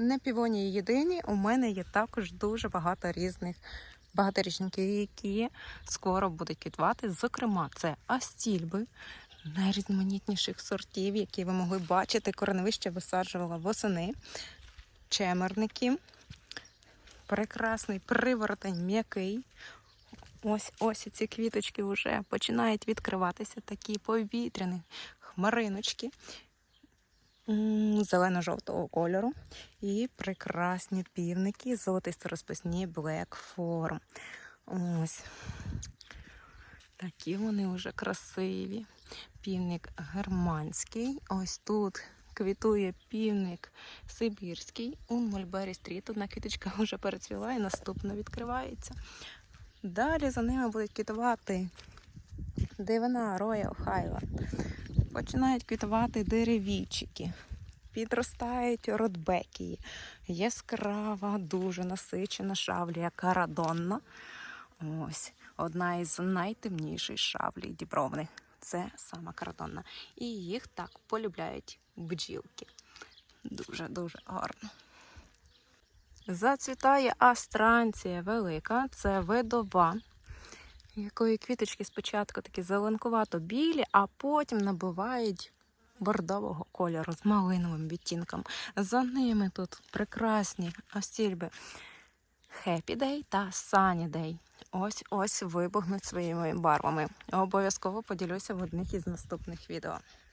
Не півонії єдині, у мене є також дуже багато різних багаторічників, які скоро будуть квітувати. Зокрема, це астільби найрізноманітніших сортів, які ви могли бачити. Кореневище висаджувала восени, чемерники. Прекрасний приворотень м'який. Ось ось ці квіточки вже починають відкриватися, такі повітряні хмариночки зелено-жовтого кольору. І прекрасні півники, золотисто розписні Black Form. Ось. Такі вони вже красиві. Півник германський. Ось тут квітує півник сибірський. У Мольбері стріт. Одна квіточка вже перецвіла і наступна відкривається. Далі за ними будуть квітувати дивина Royal Highland. Починають квітувати деревійчики. Підростають родбекії. Яскрава, дуже насичена шавлія карадонна. Ось одна із найтемніших шавлій дібровних. Це сама карадонна. І їх так полюбляють бджілки. Дуже-дуже гарно. Зацвітає астранція велика, це видова, якої квіточки спочатку такі зеленкувато білі, а потім набувають бордового кольору з малиновим відтінком. За ними тут прекрасні остільби Happy Day та Sunny Day. Ось ось вибухнуть своїми барвами. Обов'язково поділюся в одних із наступних відео.